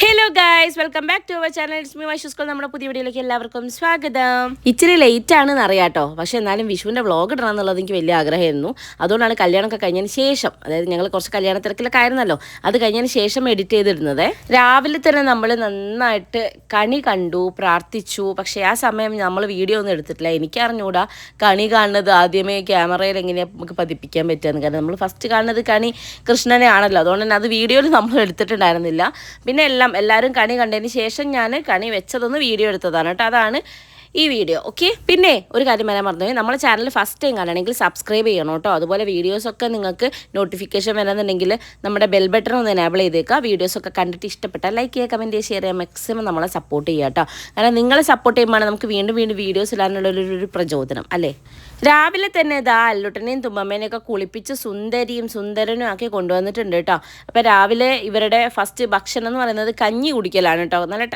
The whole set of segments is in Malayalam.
Hello guys welcome back to our channel it's me Vaishu school നമ്മുടെ പുതിയ വീഡിയോയിലേക്ക് എല്ലാവർക്കും സ്വാഗതം. ഇച്ചിരി ലേറ്റ് ആണെന്ന് അറിയാട്ടോ പക്ഷേ എന്നാലും വിഷുവിന്റെ വ്ളോഗ് ഇടണം എന്നുള്ളത് എനിക്ക് വലിയ ആഗ്രഹമായിരുന്നു. അതുകൊണ്ടാണ് കല്യാണമൊക്കെ കഴിഞ്ഞതിന് ശേഷം അതായത് ഞങ്ങൾ കുറച്ച് കല്യാണ തിരക്കിലൊക്കെ ആയിരുന്നല്ലോ അത് കഴിഞ്ഞതിന് ശേഷം എഡിറ്റ് ചെയ്തിരുന്നത് രാവിലെ തന്നെ നമ്മൾ നന്നായിട്ട് കണി കണ്ടു പ്രാർത്ഥിച്ചു. പക്ഷേ ആ സമയം നമ്മൾ വീഡിയോ ഒന്നും എടുത്തിട്ടില്ല. എനിക്ക് അറിഞ്ഞുകൂടാ കണി കാണുന്നത് ആദ്യമേ ക്യാമറയിൽ എങ്ങനെയാണ് നമുക്ക് പതിപ്പിക്കാൻ പറ്റുമെന്ന് കാരണം നമ്മൾ ഫസ്റ്റ് കാണുന്നത് കണി കൃഷ്ണനെ ആണല്ലോ അതുകൊണ്ട് തന്നെ അത് വീഡിയോയിൽ നമ്മൾ എടുത്തിട്ടുണ്ടായിരുന്നില്ല. പിന്നെ എല്ലാം എല്ലാവരും കണി കണ്ടതിന് ശേഷം ഞാൻ കണി വെച്ചതൊന്ന് വീഡിയോ എടുത്തതാണ് കേട്ടോ. അതാണ് ഈ വീഡിയോ ഓക്കെ പിന്നെ ഒരു കാര്യം വരാൻ മറന്നുപോയി നമ്മുടെ ചാനൽ ഫസ്റ്റ് ടൈം കാണണമെങ്കിൽ സബ്സ്ക്രൈബ് ചെയ്യണം കേട്ടോ. അതുപോലെ വീഡിയോസൊക്കെ നിങ്ങൾക്ക് നോട്ടിഫിക്കേഷൻ വരാന്നുണ്ടെങ്കിൽ നമ്മുടെ ബെൽ ബട്ടൺ ഒന്ന് എനാബിൾ ചെയ്തേക്കുക. വീഡിയോസൊക്കെ കണ്ടിട്ട് ഇഷ്ടപ്പെട്ടാൽ ലൈക്ക് ചെയ്യുക കമന്റ് ചെയ്യുക ഷെയർ ചെയ്യുക. മാക്സിമം നമ്മളെ സപ്പോർട്ട് ചെയ്യുക കേട്ടോ. കാരണം നിങ്ങളെ സപ്പോർട്ട് ചെയ്യുമ്പോൾ നമുക്ക് വീണ്ടും വീണ്ടും വീഡിയോസ് ഇടാനുള്ള ഒരു പ്രചോദനം അല്ലേ? രാവിലെ തന്നെ ഇതാ അല്ലുട്ടനെയും തുമ്മമ്മേനെയൊക്കെ കുളിപ്പിച്ച് സുന്ദരിയും സുന്ദരനും ആക്കി കൊണ്ടുവന്നിട്ടുണ്ട് കേട്ടോ. അപ്പോൾ രാവിലെ ഇവരുടെ ഫസ്റ്റ് ഭക്ഷണം എന്ന് പറയുന്നത് കഞ്ഞി കുടിക്കലാണ് കേട്ടോ. നല്ല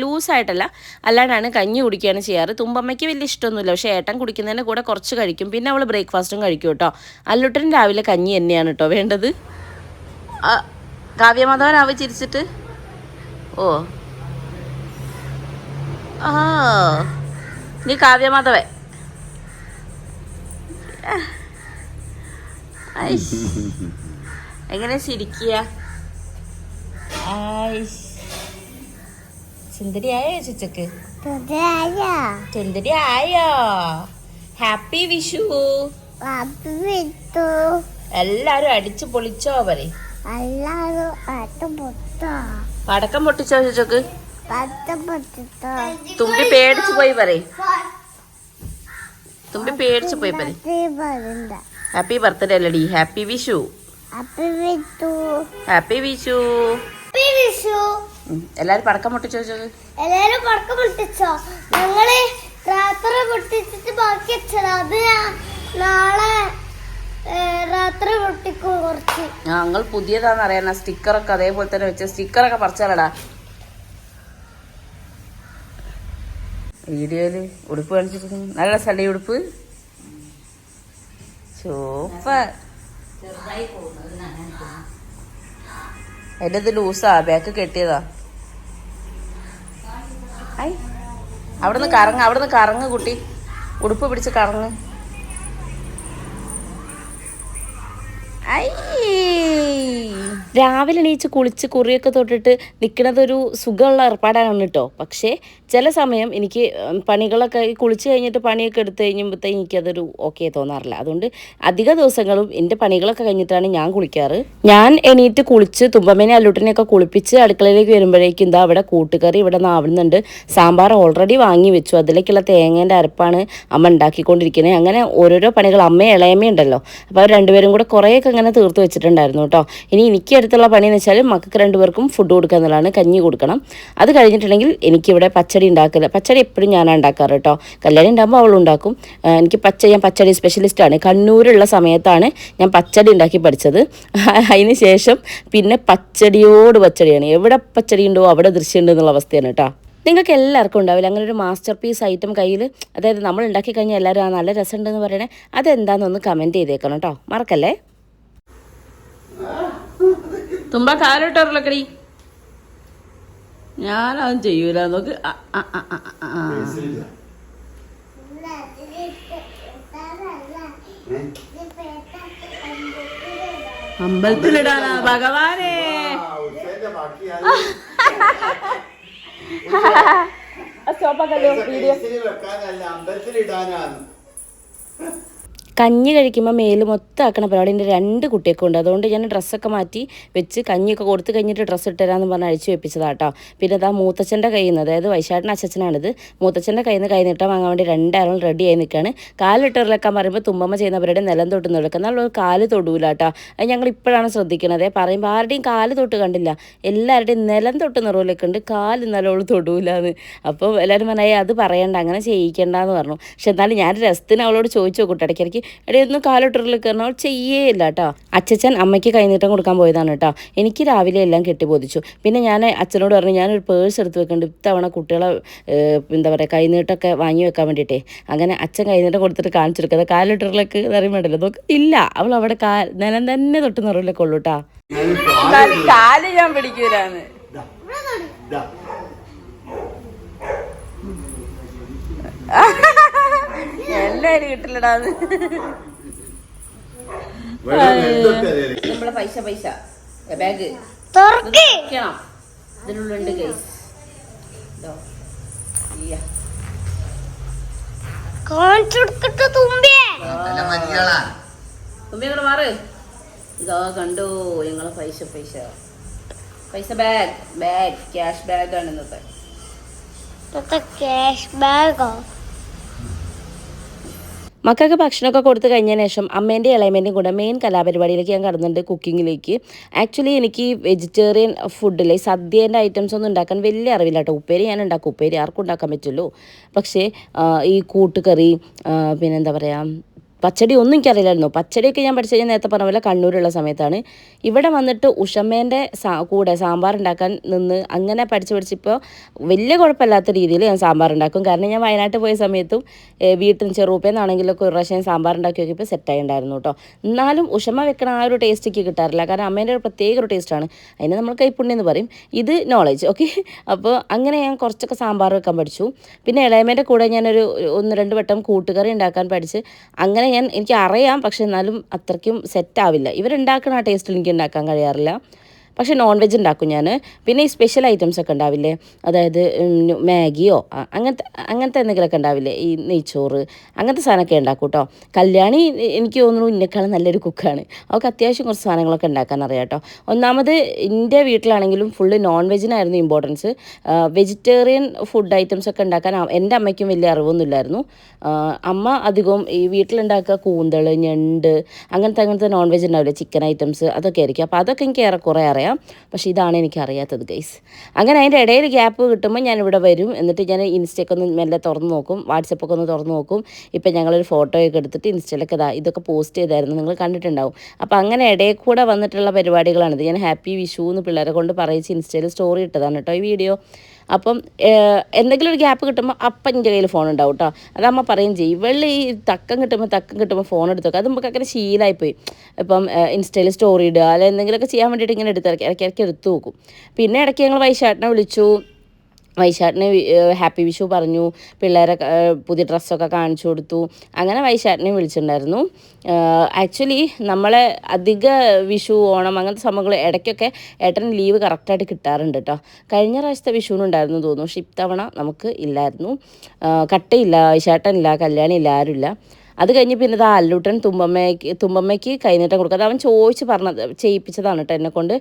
ലൂസായിട്ടല്ല അല്ലാണ്ടാണ് കഞ്ഞി കുടിക്കുകയാണ് ചെയ്യാറ്. തുമ്പമ്മയ്ക്ക് വലിയ ഇഷ്ടമൊന്നുമില്ല. പക്ഷേ ഏട്ടൻ കുടിക്കുന്നതിന്റെ കൂടെ കുറച്ച് കഴിക്കും. പിന്നെ അവൾ ബ്രേക്ക്ഫാസ്റ്റും കഴിക്കും കേട്ടോ. അല്ലുട്ടൻ രാവിലെ കഞ്ഞി തന്നെയാണ് കേട്ടോ വേണ്ടത്. കാവ്യമാധവനാവ് ചിരിച്ചിട്ട് ഓ. ആ നീ കാവ്യമാധവൻ. ഐഷ്. എങ്ങനെ ചിരിക്കുക. സുന്ദരിയായോ ചിച്ചക്ക്? സുന്ദരി ആയോ ഹാപ്പി വിഷു. എല്ലാരും അടിച്ചു പൊളിച്ചോ പറ പടക്കം പൊട്ടിച്ചോ ചിച്ചക്ക്? തുമ്പി പേടിച്ചു പോയി പറയും. തുമ്പി പേടിച്ചു പോയി പരി ഹാപ്പി ബർത്ത്ഡേ അല്ലടി. ഹാപ്പി വിഷു. ഹാപ്പി വിഷു. എല്ലാരും പടക്കം പൊട്ടിച്ചോ എല്ലാരും പടക്കം പൊട്ടിച്ചോ? ഞങ്ങൾ രാത്രി പൊട്ടിച്ചിട്ട് ബാക്കി അത് നാളെ രാത്രി പൊട്ടിക്കും കുറച്ച്. ഞങ്ങൾ പുതിയതാന്ന് അറിയാൻ സ്റ്റിക്കറൊക്കെ അതേപോലെ തന്നെ വെച്ച സ്റ്റിക്കറൊക്കെ പറിച്ചാലടാ. വീഡിയോയിൽ ഉടുപ്പ് കാണിച്ചിട്ട് നല്ല സ്ഥലം ഉടുപ്പ്. സൂപ്പർ. ഇത് ലൂസാ ബാക്ക് കെട്ടിയതാ. അവിടുന്ന് കറങ്ങ് അവിടുന്ന് കറങ്ങ് കുട്ടി. ഉടുപ്പ് പിടിച്ച് കറങ്ങ് ഐ രാവിലെ എണീച്ച് കുളിച്ച് കുറിയൊക്കെ തൊട്ടിട്ട് നിൽക്കുന്നതൊരു സുഖമുള്ള ഏർപ്പാടാണ് കേട്ടോ. പക്ഷേ ചില സമയം എനിക്ക് പണികളൊക്കെ കുളിച്ച് കഴിഞ്ഞിട്ട് പണിയൊക്കെ എടുത്ത് കഴിയുമ്പോഴത്തേക്ക് എനിക്കതൊരു ഓക്കെ തോന്നാറില്ല. അതുകൊണ്ട് അധിക ദിവസങ്ങളും എന്റെ പണികളൊക്കെ കഴിഞ്ഞിട്ടാണ് ഞാൻ കുളിക്കാറ്. ഞാൻ എണീറ്റ് കുളിച്ച് തുമ്പമേനെ അല്ലൂട്ടിനെയൊക്കെ കുളിപ്പിച്ച് അടുക്കളയിലേക്ക് വരുമ്പോഴേക്കും എന്താ അവിടെ കൂട്ടുകറി ഇവിടെ നാവുന്നുണ്ട് സാമ്പാർ ഓൾറെഡി വാങ്ങി വെച്ചു. അതിലേക്കുള്ള തേങ്ങേന്റെ അരപ്പാണ് അമ്മ ഉണ്ടാക്കിക്കൊണ്ടിരിക്കുന്നത് അങ്ങനെ ഓരോരോ പണികൾ അമ്മയും ഇളയമ്മയും ഉണ്ടല്ലോ. അപ്പോൾ അവർ രണ്ടുപേരും കൂടെ കുറേയൊക്കെ അങ്ങനെ തീർത്ത് വെച്ചിട്ടുണ്ടായിരുന്നു കേട്ടോ. ഇനി എനിക്ക് അടുത്തുള്ള പണി എന്ന് വെച്ചാൽ മക്കൾക്ക് രണ്ടുപേർക്കും ഫുഡ് കൊടുക്കുക എന്നുള്ളതാണ് കഞ്ഞി കൊടുക്കണം. അത് കഴിഞ്ഞിട്ടുണ്ടെങ്കിൽ എനിക്കിവിടെ പച്ചടി ഉണ്ടാക്കില്ല പച്ചടി എപ്പോഴും ഞാനാണ് ഉണ്ടാക്കാറ് കേട്ടോ. കല്യാണം ഉണ്ടാകുമ്പോൾ അവൾ ഉണ്ടാക്കും. എനിക്ക് പച്ച ഞാൻ പച്ചടി സ്പെഷ്യലിസ്റ്റാണ് കണ്ണൂരുള്ള സമയത്താണ് ഞാൻ പച്ചടി ഉണ്ടാക്കി പഠിച്ചത്. അതിന് ശേഷം പിന്നെ പച്ചടിയോട് പച്ചടിയാണ്. എവിടെ പച്ചടി ഉണ്ടോ അവിടെ ദൃശ്യമുണ്ട് എന്നുള്ള അവസ്ഥയാണ് കേട്ടോ. നിങ്ങൾക്ക് എല്ലാവർക്കും ഉണ്ടാവില്ല? അങ്ങനെ ഒരു മാസ്റ്റർ പീസ് ഐറ്റം കയ്യിൽ അതായത് നമ്മൾ ഉണ്ടാക്കി കഴിഞ്ഞാൽ എല്ലാവരും ആ നല്ല രസമുണ്ടെന്ന് പറയണേ അതെന്താണെന്നൊന്ന് കമന്റ് ചെയ്തേക്കണം കേട്ടോ. മറക്കല്ലേ? തുമ്പ കാലോട്ടോറിലക്കടി ഞാനതും ചെയ്യൂല. നോക്ക്. അമ്പലത്തിലിടാനാ ഭഗവാനെ. സ്റ്റോപ്പാക്കല്ലോ വീഡിയോ. അമ്പലത്തിലിടാനാണ്. കഞ്ഞി കഴിക്കുമ്പോൾ മേൽ മൊത്തം ആക്കണ പരിപാടി. എന്റെ രണ്ട് കുട്ടിയൊക്കെ അതുകൊണ്ട് ഞാൻ ഡ്രസ്സൊക്കെ മാറ്റി വെച്ച് കഞ്ഞിയൊക്കെ കൊടുത്ത് കഴിഞ്ഞിട്ട് ഡ്രസ്സ് ഇട്ടുതരാമെന്ന് പറഞ്ഞ് അഴിച്ചു വെപ്പിച്ചതാട്ടോ. പിന്നെ അതാ മൂത്തച്ഛന്റെ കയ്യിൽ നിന്ന് അതായത് വൈശാട്ടൻ അച്ഛനാണിത് മൂത്തച്ഛന്റെ കയ്യിൽ നിന്ന് കൈ നീട്ടാൻ വാങ്ങാൻ വേണ്ടി രണ്ടാളും റെഡി ആയി നിൽക്കുകയാണ് കാലിട്ടിറക്കാൻ പറയുമ്പോൾ തുമ്മമ്മ ചെയ്യുന്നവരുടെ നിലം തൊട്ട് നിൽക്കുക എന്നാൽ ഒരു കാൽ തൊടൂല അത് ഞങ്ങൾ ഇപ്പോഴാണ് ശ്രദ്ധിക്കണത്. പറയുമ്പോൾ ആരുടെയും കാൽ തൊട്ട് കണ്ടില്ല. എല്ലാവരുടെയും നിലം തൊട്ട് നിറവിലൊക്കെ ഉണ്ട്. കാൽ നിലവോൾ തൊടൂലെന്ന്. അപ്പോൾ എല്ലാവരും പറഞ്ഞാൽ അത് പറയണ്ട. അങ്ങനെ ചെയ്യിക്കേണ്ടെന്ന് പറഞ്ഞു. പക്ഷെ എന്നാലും ഞാൻ രസത്തിന് അവളോട് ചോദിച്ചു നോക്കട്ടെ ഇടയ്ക്കിടയ്ക്ക് എടേ ഒന്ന് കാലിട്ടുള്ളിൽ കയറണം. അവൾ ചെയ്യേയില്ല കേട്ടോ അച്ഛൻ അമ്മയ്ക്ക് കൈനീട്ടം കൊടുക്കാൻ പോയതാണ് കേട്ടോ എനിക്ക് രാവിലെ എല്ലാം കെട്ടിബോധിച്ചു. പിന്നെ ഞാൻ അച്ഛനോട് പറഞ്ഞു ഞാനൊരു പേഴ്സ് എടുത്ത് വെക്കുന്നുണ്ട് ഇത്തവണ കുട്ടികളെ എന്താ പറയുക കൈനീട്ടമൊക്കെ വാങ്ങി വെക്കാൻ വേണ്ടിയിട്ടേ. അങ്ങനെ അച്ഛൻ കൈനീട്ടം കൊടുത്തിട്ട് കാണിച്ചു കൊടുക്കുക കാലോട്ടറിലേക്ക് അറിയുമ്പോണ്ടല്ലോ നോക്ക് ഇല്ല. അവൾ അവിടെ കാ നിലം തന്നെ തൊട്ട് നിറവിലേക്ക് ഉള്ളൂ കേട്ടോ കാൽ ഞാൻ പിടിക്കൂലാന്ന്. ഇവിടെ ഇതാ എല്ലാരും കിട്ടില്ലടാന്ന്. നമ്മളെ പൈസ പൈസ. ബാഗ്. തുറക്കണം ഇതിനുള്ളുണ്ട് കേസ് ഇതോ. ഇയ്യ. കാണിച്ചു കൊടുക്കട്ടെ തുമ്പിയെ. തുമ്പി അങ്ങോട്ട് മാറ്. ഇതാ കണ്ടോ ഞങ്ങളെ പൈസ പൈസ. പൈസ ബാഗ് ബാഗ് ക്യാഷ് ബാഗ് ആണ് ഇന്നത്തെ. ഇതൊക്കെ ക്യാഷ് ബാഗോ മക്കൾക്ക് ഭക്ഷണമൊക്കെ കൊടുത്തു കഴിഞ്ഞതിന് ശേഷം അമ്മേന്റെ ഇളയമേന്റെയും കൂടെ മെയിൻ കലാപരിപാടിയിലേക്ക് ഞാൻ കടന്നുണ്ട് കുക്കിങ്ങിലേക്ക് ആക്ച്വലി എനിക്ക് വെജിറ്റേറിയൻ ഫുഡിലെ സദ്യേന്റെ ഐറ്റംസ് ഒന്നും ഉണ്ടാക്കാൻ വലിയ അറിവില്ല കേട്ടോ ഉപ്പേരി ഞാൻ ഉണ്ടാക്കും. ഉപ്പേരി ആർക്കും ഉണ്ടാക്കാൻ പറ്റുള്ളൂ. പക്ഷേ ഈ കൂട്ടുകറി പിന്നെന്താ പറയുക പച്ചടി ഒന്നും എനിക്കറിയില്ലായിരുന്നു. പച്ചടിയൊക്കെ ഞാൻ പഠിച്ചു കഴിഞ്ഞാൽ നേരത്തെ പറഞ്ഞ പോലെ കണ്ണൂരുള്ള സമയത്താണ്. ഇവിടെ വന്നിട്ട് ഉഷമ്മേന്റെ സാ കൂടെ സാമ്പാർ ഉണ്ടാക്കാൻ നിന്ന് അങ്ങനെ പഠിച്ച് പഠിച്ചിപ്പോൾ വലിയ കുഴപ്പമില്ലാത്ത രീതിയിൽ ഞാൻ സാമ്പാർ ഉണ്ടാക്കും. കാരണം ഞാൻ വയനാട്ടിൽ പോയ സമയത്തും വീട്ടിൽ നിന്ന് ചെറുപ്പേന്നാണെങ്കിലൊക്കെ ഒരു പ്രാവശ്യം സാമ്പാർ ഉണ്ടാക്കി നോക്കിയപ്പോൾ സെറ്റായി ഉണ്ടായിരുന്നു കേട്ടോ. എന്നാലും ഉഷമ്മ വെക്കണ ആ ഒരു ടേസ്റ്റ് കിട്ടാറില്ല. കാരണം അമ്മേന്റെ ഒരു പ്രത്യേക ഒരു ടേസ്റ്റാണ് അതിന് നമ്മൾ കൈപ്പുണ്യം എന്ന് പറയും. ഇത് നോളജ് ഓക്കെ അപ്പോൾ അങ്ങനെ ഞാൻ കുറച്ചൊക്കെ സാമ്പാർ വെക്കാൻ പഠിച്ചു. പിന്നെ ഇളയമേന്റെ കൂടെ ഞാനൊരു ഒന്ന് രണ്ട് വട്ടം കൂട്ടുകറി ഉണ്ടാക്കാൻ പഠിച്ച് അങ്ങനെ ഞാൻ എനിക്ക് അറിയാം പക്ഷെ എന്നാലും അത്രയ്ക്കും സെറ്റാവില്ല ഇവരുണ്ടാക്കുന്ന ആ ടേസ്റ്റിൽ എനിക്ക് ഉണ്ടാക്കാൻ കഴിയാറില്ല. പക്ഷേ നോൺ വെജ് ഉണ്ടാക്കും ഞാൻ പിന്നെ ഈ സ്പെഷ്യൽ ഐറ്റംസ് ഒക്കെ ഉണ്ടാവില്ലേ? അതായത് മാഗിയോ അങ്ങനത്തെ അങ്ങനത്തെ എന്തെങ്കിലുമൊക്കെ ഉണ്ടാവില്ലേ? ഈ നെയ്ച്ചോറ് അങ്ങനത്തെ സാധനമൊക്കെ ഉണ്ടാക്കും കേട്ടോ. കല്യാണി എനിക്ക് തോന്നുന്നു ഇന്നേക്കാളും നല്ലൊരു കുക്കാണ്. അവൾക്ക് അത്യാവശ്യം കുറച്ച് സാധനങ്ങളൊക്കെ ഉണ്ടാക്കാൻ അറിയാം കേട്ടോ. ഒന്നാമത് എന്റെ വീട്ടിലാണെങ്കിലും ഫുള്ള് നോൺ വെജിനായിരുന്നു ഇമ്പോർട്ടൻസ് വെജിറ്റേറിയൻ ഫുഡ് ഐറ്റംസ് ഒക്കെ ഉണ്ടാക്കാൻ എന്റെ അമ്മയ്ക്കും വലിയ അറിവൊന്നുമില്ലായിരുന്നു. അമ്മ അധികവും ഈ വീട്ടിലുണ്ടാക്കുക കൂന്തൾ ഞണ്ട് അങ്ങനത്തെ അങ്ങനത്തെ നോൺ വെജ് ഉണ്ടാവില്ലേ? ചിക്കൻ ഐറ്റംസ് അതൊക്കെ ആയിരിക്കും. അപ്പോൾ അതൊക്കെ എനിക്ക് ഏറെക്കുറെ അറിയാം. പക്ഷേ ഇതാണ് എനിക്ക് അറിയാത്തത് ഗൈസ് അങ്ങനെ അതിന്റെ ഇടയിൽ ഗ്യാപ്പ് കിട്ടുമ്പോൾ ഞാൻ ഇവിടെ വരും. എന്നിട്ട് ഞാൻ ഇൻസ്റ്റയൊക്കെ ഒന്ന് മെല്ലെ തുറന്ന് നോക്കും. വാട്സപ്പൊക്കെ ഒന്ന് തുറന്ന് നോക്കും. ഇപ്പം ഞങ്ങളൊരു ഫോട്ടോയൊക്കെ എടുത്തിട്ട് ഇൻസ്റ്റയിലൊക്കെ ഇതാ ഇതൊക്കെ പോസ്റ്റ് ചെയ്തായിരുന്നു. നിങ്ങൾ കണ്ടിട്ടുണ്ടാവും. അപ്പോൾ അങ്ങനെ ഇടയിൽ കൂടെ വന്നിട്ടുള്ള പരിപാടികളാണിത്. ഞാൻ ഹാപ്പി വിഷു എന്ന് പിള്ളേരെ കൊണ്ട് പറയിച്ച് ഇൻസ്റ്റയിൽ സ്റ്റോറി ഇട്ടതാണ് കേട്ടോ ഈ വീഡിയോ. അപ്പം എന്തെങ്കിലും ഒരു ഗ്യാപ്പ് കിട്ടുമ്പോൾ അപ്പം എന്റെ കയ്യിൽ ഫോൺ ഉണ്ടാവും കേട്ടോ അത് അമ്മ പറയും ചെയ്യും. ഇവൾ ഈ തക്കം കിട്ടുമ്പോൾ തക്കം കിട്ടുമ്പോൾ ഫോൺ എടുത്തു അത് നമുക്ക് അങ്ങനെ ശീലമായിപ്പോയി ഇപ്പം ഇൻസ്റ്റയിൽ സ്റ്റോറി ഇടുക അല്ലെങ്കിൽ എന്തെങ്കിലുമൊക്കെ ചെയ്യാൻ വേണ്ടിയിട്ട് ഇങ്ങനെ എടുത്ത് ഇറക്കി ഇടയ്ക്ക് ഇടയ്ക്ക് എടുത്തു നോക്കും പിന്നെ ഇടയ്ക്ക് ഞങ്ങൾ വൈശാട്ടിനെ വിളിച്ചു. വൈശാട്ടിന് ഹാപ്പി വിഷു പറഞ്ഞു. പിള്ളേരെ പുതിയ ഡ്രസ്സൊക്കെ കാണിച്ചു കൊടുത്തു. അങ്ങനെ വൈശാട്ടിനെ വിളിച്ചിട്ടുണ്ടായിരുന്നു. ആക്ച്വലി നമ്മളെ അധിക വിഷു ഓണം അങ്ങനത്തെ സംഭവങ്ങൾ ഇടയ്ക്കൊക്കെ ഏട്ടൻ ലീവ് കറക്റ്റായിട്ട് കിട്ടാറുണ്ട് കേട്ടോ കഴിഞ്ഞ പ്രാവശ്യത്തെ വിഷുവിനുണ്ടായിരുന്നു തോന്നുന്നു. പക്ഷെ ഇത്തവണ നമുക്ക് ഇല്ലായിരുന്നു. കട്ടയില്ല വൈശാട്ടനില്ല കല്യാണി ഇല്ല ആരുമില്ല അത് കഴിഞ്ഞ് പിന്നെ ഇത് അല്ലൂട്ടൻ തുമ്പമ്മയ്ക്ക് തുമ്പമ്മയ്ക്ക് കൈനീട്ടം കൊടുക്കും. അത് അവൻ ചോദിച്ച് പറഞ്ഞത് ചെയ്യിപ്പിച്ചതാണ് കേട്ടോ എന്നെ കൊണ്ട്